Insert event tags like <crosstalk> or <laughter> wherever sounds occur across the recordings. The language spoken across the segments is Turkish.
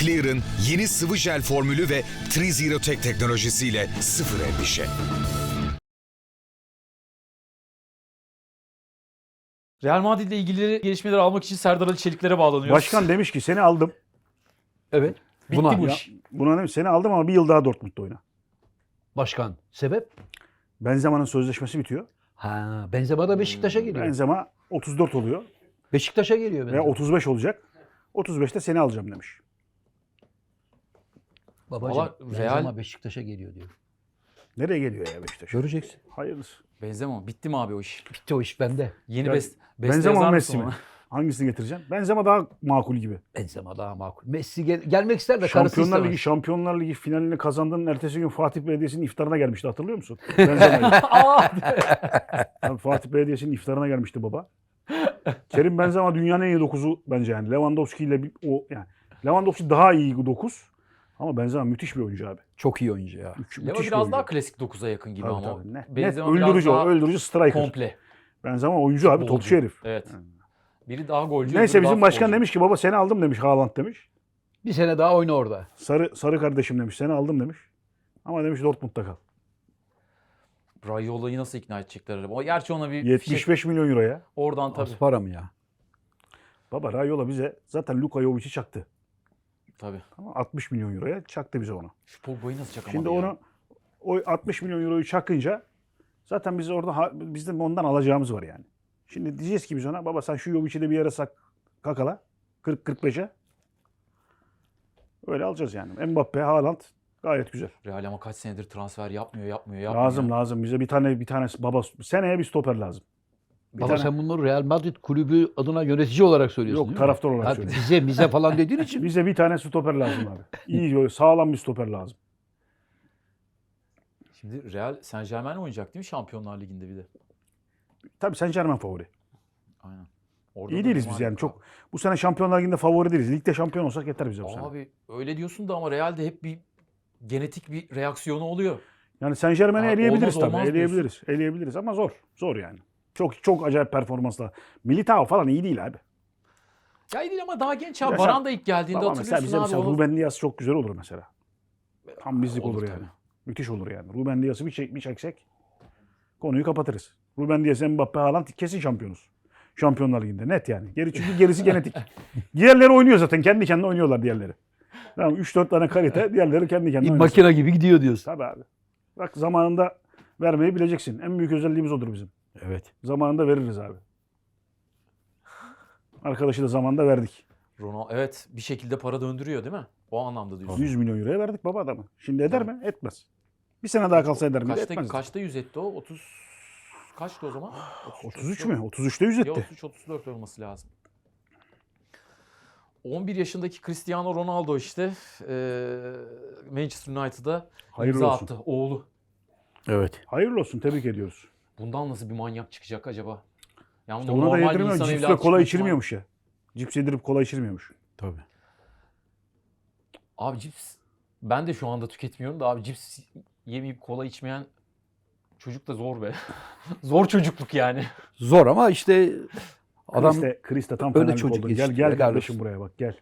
Clear'ın yeni sıvı jel formülü ve Trizero Tek teknolojisiyle sıfır endişe. Real Madrid ile ilgili gelişmeleri almak için Serdar Ali Çelikler'e bağlanıyoruz. Başkan demiş ki seni aldım. Evet. Bitti Buna bu Ya, iş. buna demiş seni aldım ama bir yıl daha Dortmund'da oyna. başkan. Sebep? Benzema'nın sözleşmesi bitiyor. Ha, Benzema da Beşiktaş'a geliyor. Benzema 34 oluyor Beşiktaş'a geliyor ve Benzema. 35 olacak. 35'te seni alacağım demiş. Babacığım Valla Benzema Real- Beşiktaş'a geliyor diyor. Nereye geliyor ya Beşiktaş? Göreceksin. Hayırlısı. Benzema. Bitti mi abi o iş? Bitti o iş bende. Yeni Ya, best, beste Benzema yazar mı mısın Messi mi? ona? Hangisini getireceksin? Benzema daha makul gibi. Benzema daha makul. Messi gel- gelmek ister de karısı Şampiyonlar istemez. Ligi, Şampiyonlar Ligi finalini kazandığının ertesi gün Fatih Belediyesi'nin iftarına gelmişti hatırlıyor musun? <laughs> Benzema'yı. Abi Fatih Belediyesi'nin iftarına gelmişti baba. Kerim Benzema dünyanın en iyi dokuzu bence yani. Lewandowski ile bir- o yani Lewandowski daha iyi 9 ama Benzema müthiş bir oyuncu abi. Çok iyi oyuncu ya. Müthiş, Leva biraz oyuncu. daha klasik 9'a yakın gibi Tabii, ama. tabii. Net, net öldürücü daha o, öldürücü striker. Komple. Benzema oyuncu abi, Futbolcu. topçu herif. Evet. Biri daha golcü. Neyse bizim başkan futbolcu. demiş ki baba seni aldım demiş Haaland demiş. Bir sene daha oyna orada. Sarı sarı kardeşim demiş seni aldım demiş. Ama demiş Dortmund'da kal. Rayola'yı nasıl ikna edecekler acaba? O Gerçi ona bir 75 şey, milyon euroya. oradan tabii. Az para mı ya? Baba Rayola bize zaten Luka Jovic'i çaktı. Tabii. Tamam, 60 milyon euroya çaktı bize onu. Şu Pogba'yı nasıl çakamadı Şimdi ya? onu o 60 milyon euroyu çakınca zaten biz orada bizim ondan alacağımız var yani. Şimdi diyeceğiz ki biz ona baba sen şu Jovic'i de bir yere sak kakala 40 45'e. Öyle alacağız yani. Mbappe, Haaland gayet güzel. Real ama kaç senedir transfer yapmıyor, yapmıyor, yapmıyor. Lazım lazım bize bir tane bir tane baba seneye bir stoper lazım. Bir Baba tane- sen bunları Real Madrid kulübü adına yönetici olarak söylüyorsun Yok, taraftar olarak söylüyorum. Bize, bize falan dediğin için <laughs> Bize bir tane stoper lazım abi. İyi böyle sağlam bir stoper lazım. Şimdi Real Saint Germain oynayacak değil mi Şampiyonlar Ligi'nde bir de? Tabii Saint Germain favori. Aynen. Orada İyi değiliz biz yani var. çok. Bu sene Şampiyonlar Ligi'nde favori değiliz. Ligde şampiyon olsak yeter bize bu sene. Abi öyle diyorsun da ama Real'de hep bir genetik bir reaksiyonu oluyor. Yani Saint Germain'i eleyebiliriz olmaz, tabii. olmaz eleyebiliriz. Eleyebiliriz ama zor. Zor yani. Çok çok acayip performanslar. Militao falan iyi değil abi. Ya iyi değil ama daha genç abi. Ya Baran da ilk geldiğinde Ama mesela hatırlıyorsun bize abi. mesela onu- Ruben Dias çok güzel olur mesela. Tam bizlik Olur olur, tabii. yani. Müthiş olur yani. Ruben Dias'ı bir, çek, bir çeksek konuyu kapatırız. Ruben Dias, Mbappe, Haaland kesin şampiyonuz. Şampiyonlar Ligi'nde net yani. Geri çünkü gerisi genetik. <laughs> Diğerleri oynuyor zaten. Kendi kendine oynuyorlar diğerleri. Tamam 3-4 tane kalite, diğerleri kendi kendine oynuyor. makine gibi gidiyor diyorsun. Tabii abi. Bak zamanında vermeyi bileceksin. En büyük özelliğimiz odur bizim. Evet. Zamanında veririz abi. Arkadaşı da zamanında verdik. Ronaldo evet bir şekilde para döndürüyor değil mi? O anlamda diyorsun. 100 milyon euroya verdik baba adamı. Şimdi eder mi? Etmez. Bir sene daha kalsa eder mi? Kaçta, Etmez. kaçta 100 etti o? 30 kaçtı o zaman? 33 <gasps> mü? 33'te 100 Ya etti. 33 34 olması lazım. 11 yaşındaki Cristiano Ronaldo işte Manchester United'a Hayırlı imza olsun. attı. Oğlu. Evet. Hayırlı olsun. Tebrik ediyoruz. Bundan nasıl bir manyak çıkacak acaba? Yani İşte bu ona da normal bir yedirmiyor. insan Cipsle evladı kola içirmiyormuş ya. Cips yedirip kola içirmiyormuş. Tabii. Abi cips ben de şu anda tüketmiyorum da abi cips yemeyip kola içmeyen çocuk da zor be. <laughs> zor çocukluk yani. Zor ama işte adam Kriste, Kriste tam öyle çocuk oldun. Gel gel helal kardeşim olsun. buraya bak gel.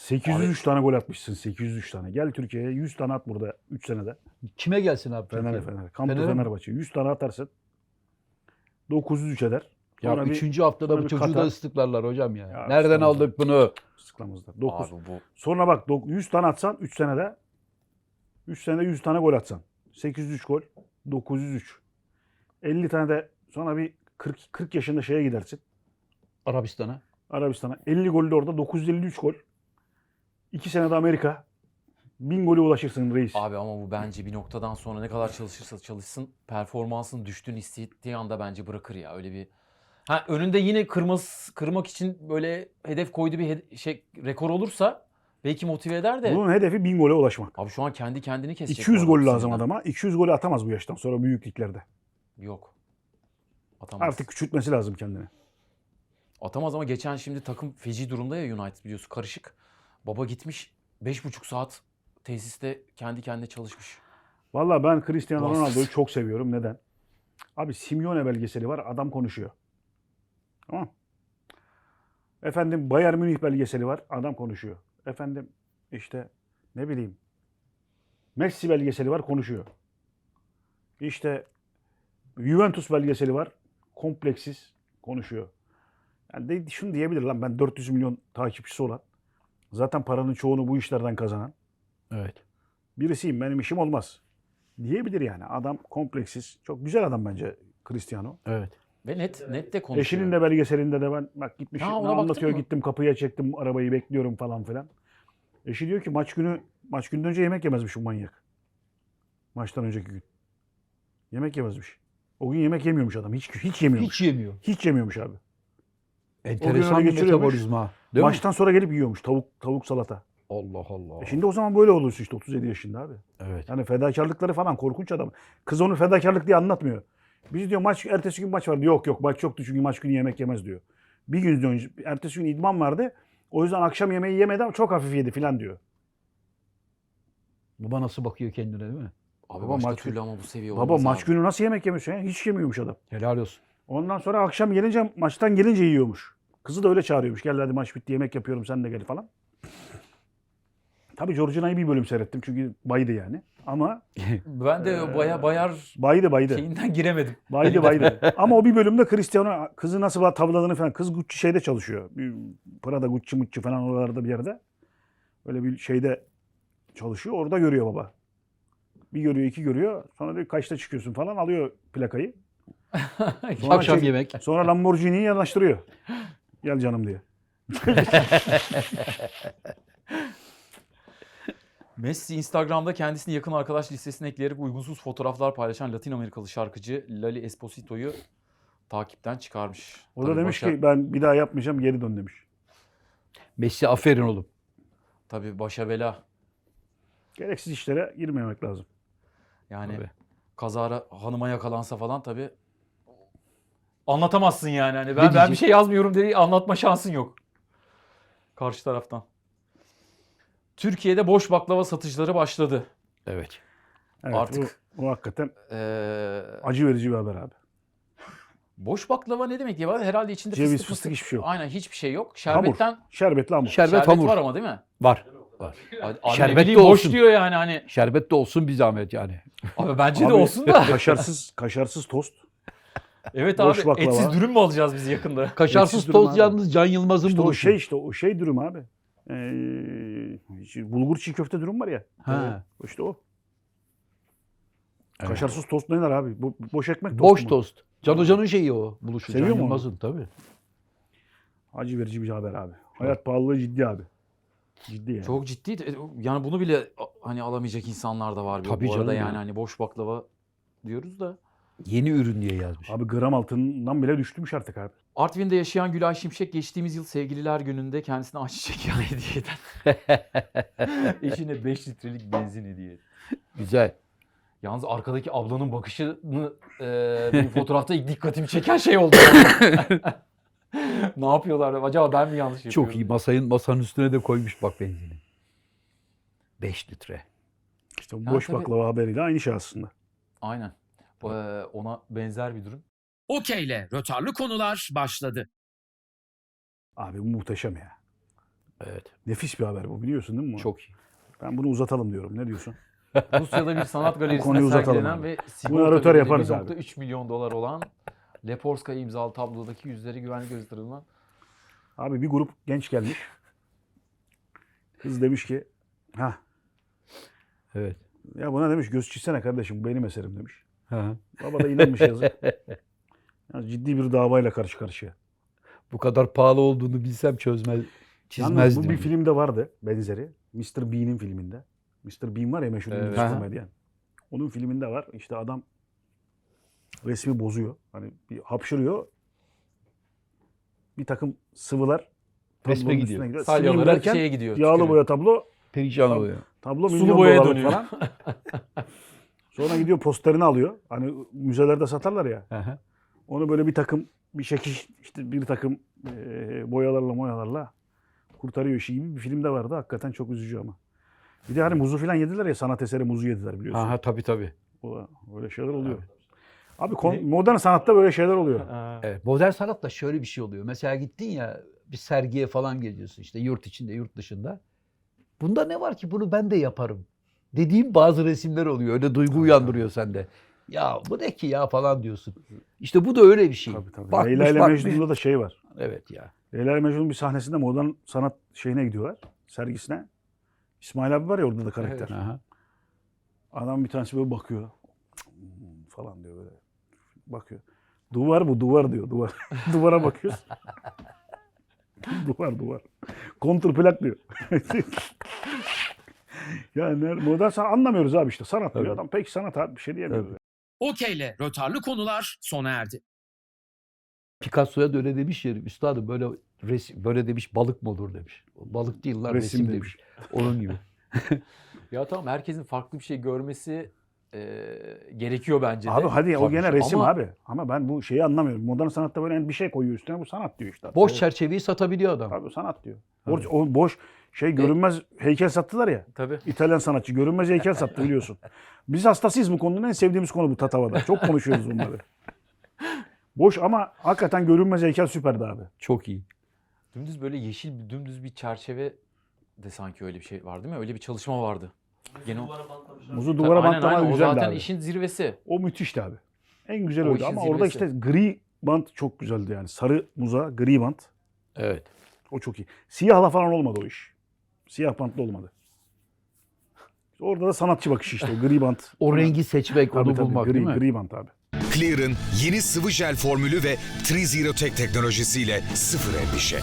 803 tane gol atmışsın. 803 tane. Gel Türkiye'ye 100 tane at burada 3 senede. kime gelsin abi? Fener'e Türkiye'de? Fener'e. Kampı Fener'e mi? Fenerbahçe. 100 tane atarsın. 903 eder. Ya Sonra bir üçüncü haftada sonra bu bir çocuğu da Katar. ıslıklarlar hocam ya. Ya Nereden ıslıklamaz. aldık bunu? sıklamızda. 9. Abi bu Sonra bak dok- 100 tane atsan 3 senede 3 senede 100 tane gol atsan. 803 gol. 903. 50 tane de sonra bir 40 40 yaşında şeye gidersin. Arabistan'a. Arabistan'a. 50 gol de orada 953 gol. 2 senede Amerika. 1000 golü ulaşırsın reis. Abi ama bu bence bir noktadan sonra ne kadar çalışırsa çalışsın performansın düştüğünü hissettiği anda bence bırakır ya öyle bir. Ha önünde yine kırmaz, kırmak için böyle hedef koyduğu bir hede- şey rekor olursa belki motive eder de. Bunun hedefi 1000 gole ulaşmak. Abi şu an kendi kendini kesecek. 200 bu gol adam lazım sinirden. adama. 200 golü atamaz bu yaştan sonra büyük liglerde. Yok. Atamaz. Artık küçültmesi lazım kendini. Atamaz ama geçen şimdi takım feci durumda ya United biliyorsun karışık. Baba gitmiş 5,5 saat tesiste kendi kendine çalışmış. Vallahi ben Cristiano Vasıfsız. Ronaldo'yu çok seviyorum. Neden? Abi Simeone belgeseli var. Adam konuşuyor. Tamam. Efendim Bayern Münih belgeseli var. Adam konuşuyor. Efendim işte ne bileyim Messi belgeseli var konuşuyor. İşte Juventus belgeseli var kompleksiz konuşuyor. Yani de, şunu diyebilir lan ben 400 milyon takipçisi olan zaten paranın çoğunu bu işlerden kazanan Evet. birisiyim benim işim olmaz. Diyebilir yani. Adam kompleksiz. Çok güzel adam bence Cristiano. Evet. Ve net net de konuşuyor. Eşinin de belgeselinde de ben bak gitmiş Ha, ne anlatıyor mı? gittim kapıya çektim arabayı bekliyorum falan filan. Eşi diyor ki maç günü maç günden önce yemek yemezmiş bu manyak. Maçtan önceki gün. Yemek yemezmiş. O gün yemek yemiyormuş adam. Hiç hiç yemiyormuş. Hiç yemiyor. Hiç, yemiyormuş abi. Enteresan bir geçiriyormuş. metabolizma. Değil Maçtan sonra gelip yiyormuş tavuk tavuk salata. mi? Allah Allah. E şimdi o zaman böyle olursun işte 37 yaşında abi. Evet. Yani fedakarlıkları falan korkunç adam. Kız onu fedakarlık diye anlatmıyor. Biz diyor maç ertesi gün maç vardı. Yok yok maç yoktu çünkü maç günü yemek yemez diyor. Bir gün önce ertesi gün idman vardı. O yüzden akşam yemeği yemedi ama çok hafif yedi falan diyor. Baba nasıl bakıyor kendine değil mi? Abi Baba başka maç türlü ama bu seviye Baba olmaz maç abi. günü nasıl yemek yemiyorsun ya? Hiç yemiyormuş adam. Helal olsun. Ondan sonra akşam gelince maçtan gelince yiyormuş. Kızı da öyle çağırıyormuş. Gel hadi maç bitti yemek yapıyorum sen de gel falan. Tabii Georgina'yı bir bölüm seyrettim çünkü baydı yani. Ama <laughs> Ben de Ee, baya bayar baydı baydı. şeyinden giremedim. Baydı baydı. <laughs> Ama o bir bölümde Cristiano kızı nasıl tavladığını falan. Kız Gucci şeyde çalışıyor. Prada Gucci Mucci falan oralarda bir yerde. Öyle bir şeyde çalışıyor. Orada görüyor baba. Bir görüyor, iki görüyor. Sonra diyor kaçta çıkıyorsun falan alıyor plakayı. Sonra Akşam çek- yemek. Sonra Lamborghini'yi yanaştırıyor. Gel canım diye. <laughs> Messi Instagram'da kendisini yakın arkadaş listesine ekleyerek uygunsuz fotoğraflar paylaşan Latin Amerikalı şarkıcı Lali Esposito'yu takipten çıkarmış. O da Tabii demiş başa- ki ben bir daha yapmayacağım geri dön demiş. Messi aferin oğlum. Tabii başa bela. Gereksiz işlere girmemek lazım. Yani Tabii. kazara hanıma yakalansa falan tabii anlatamazsın yani. Hani ben, ben bir şey yazmıyorum diye anlatma şansın yok. Karşı taraftan. Türkiye'de boş baklava satışları başladı. Evet. Evet, Artık- Bu, bu hakikaten Ee, acı verici bir haber abi. boş baklava ne demek ya? Herhalde içinde Ceviz, fıstık, fıstık hiçbir şey yok. Aynen hiçbir şey yok. Hamur. Şerbetten Şerbetli hamur. Şerbet, şerbet hamur. var ama değil mi? Var. Var. Abi, Şerbet de bileyim, boş olsun. diyor yani hani. Şerbet de olsun bir zahmet yani. Abi bence de Abi, olsun da. Kaşarsız, kaşarsız tost. Evet boş abi baklava. etsiz dürüm mü alacağız biz yakında? <laughs> Kaşarsız Etsiz durum tost abi. yalnız Can Yılmaz'ın İşte o buluşu. şey işte o şey dürüm abi. Ee, şey, bulgur çiğ köfte dürüm var ya. Ha. İşte o. Evet. Kaşarsız tost ne der abi? Bo- boş ekmek tostu Boş mu? tost. Can Hoca'nın şeyi o. Buluşu. Seviyor Can mu onu? Yılmaz'ın tabii. Acı verici bir haber abi. Hayat pahalılığı ciddi abi. Ciddi yani. Çok ciddi. de- Yani bunu bile a- hani alamayacak insanlar da var. Tabii bu arada canım yani ya. hani boş baklava diyoruz da. Yeni ürün diye yazmış. Abi gram altından bile düştümüş artık abi. Artvin'de yaşayan Gülay Şimşek geçtiğimiz yıl sevgililer gününde kendisine ayçiçek yağı <laughs> hediye eden <laughs> eşine 5 litrelik benzin hediye etti. Güzel. Yalnız arkadaki ablanın bakışını e, bir <laughs> fotoğrafta ilk dikkatimi çeken şey oldu. ne yapıyorlar? Acaba ben mi yanlış yapıyorum? Çok iyi. Masayın masanın üstüne de koymuş bak benzini. 5 litre. İşte bu boş tabii. baklava haberiyle aynı şey aslında. Aynen. Ee, ona benzer bir durum. Okeyle rötarlı konular başladı. Abi bu muhteşem ya. Evet. Nefis bir haber bu biliyorsun değil mi? bunu? Çok iyi. Ben bunu uzatalım diyorum. Ne diyorsun? <laughs> Rusya'da bir sanat konuyu galerisinde uzatalım sergilenen abi. ve sigorta rötar bedeli yaparız abi. 1.3 milyon dolar olan Leporskaya imzalı tablodaki yüzleri güvenlik gösterilen Abi bir grup genç gelmiş. Kız demiş ki ha Evet. ya buna demiş göz çizsene kardeşim bu benim eserim demiş. Baba da inanmış yazık. <laughs> Yani ciddi bir davayla karşı karşıya. Bu kadar pahalı olduğunu bilsem çözmez, Yalnız çizmezdim. bu bir filmde vardı benzeri. Mr. Bean'in filminde. Mr. Bean var ya meşhur Evet. İngiliz komedyen. Onun filminde var. İşte adam resmi bozuyor. Hani bir hapşırıyor. Bir takım sıvılar Resme gidiyor. gidiyor. Salyaları derken şeye gidiyor. Yağlı tükürüyor. boya tablo. Perişan oluyor. Tablo Sulu milyon boyaya dolarlık dönüyor. falan. <laughs> Sonra gidiyor posterini alıyor. Hani müzelerde satarlar ya. Hı hı. Onu böyle bir takım bir şekil işte bir takım eee, boyalarla boyalarla kurtarıyor işi gibi bir filmde vardı. Hakikaten çok üzücü ama. Bir de hani muzu falan yediler ya sanat eseri muzu yediler biliyorsun. Aha tabii tabii. O, öyle şeyler oluyor. Abi kon- modern sanatta böyle şeyler oluyor. Evet, modern sanatla şöyle bir şey oluyor. Mesela gittin ya bir sergiye falan geziyorsun işte yurt içinde yurt dışında. Bunda ne var ki bunu ben de yaparım. Dediğim bazı resimler oluyor. Öyle duygu uyandırıyor sende. Ya bu ne ki ya falan diyorsun. İşte bu da öyle bir şey. Tabii tabii. Bakmış, Leyla ile. Mecnun'da da şey var. Evet ya. Leyla ile Mecnun'un bir sahnesinde modern sanat şeyine gidiyorlar. Sergisine. İsmail abi var ya orada da karakter. Aha. Adam bir tanesi böyle bakıyor. Falan diyor böyle. Bakıyor. Duvar bu duvar diyor duvar. <laughs> Duvara bakıyoruz. <laughs> duvar duvar. Kontrplak diyor. <laughs> <laughs> yani modern sanat anlamıyoruz abi işte. Sanat diyor adam. Peki sanat abi bir şey diyemiyoruz. Tabii. Okeyle rötarlı konular sona erdi. Picasso'ya da öyle demiş ya üstadım böyle resim, böyle demiş balık mı olur demiş. Balık değil lan Resim resim, demiş. demiş. Onun gibi. <laughs> Ya tamam herkesin farklı bir şey görmesi e, gerekiyor bence de. Abi hadi o Tabii gene ki. resim Ama abi. Ama ben bu şeyi anlamıyorum. Modern sanatta böyle bir şey koyuyor üstüne bu sanat diyor işte. Boş Evet. çerçeveyi satabiliyor adam. Abi sanat diyor. O, o boş şey görünmez heykel sattılar ya. Tabii. İtalyan sanatçı görünmez heykel sattı biliyorsun. Biz hastasıyız bu konunun en sevdiğimiz konu bu Tatava'da. Çok konuşuyoruz bunları. Boş ama hakikaten görünmez heykel süperdi abi. Çok iyi. Dümdüz böyle yeşil bir dümdüz bir çerçeve de sanki öyle bir şey var değil mi? Öyle bir çalışma vardı. Gene o- Muzu Tabii, duvara aynen, bantlama aynen. O güzeldi zaten abi. işin zirvesi. O müthişti abi. En güzel O oydu ama orada zirvesi. işte gri bant çok güzeldi yani. Sarı muza, gri bant. Evet. O çok iyi. Siyahla falan olmadı o iş. Siyah bantlı olmadı. Orada da sanatçı bakışı işte o gri bant. <laughs> O rengi seçmek, onu tabii, bulmak gri, değil mi? gri bant abi. Clear'ın yeni sıvı jel formülü ve Trizero Tek teknolojisiyle sıfır endişe.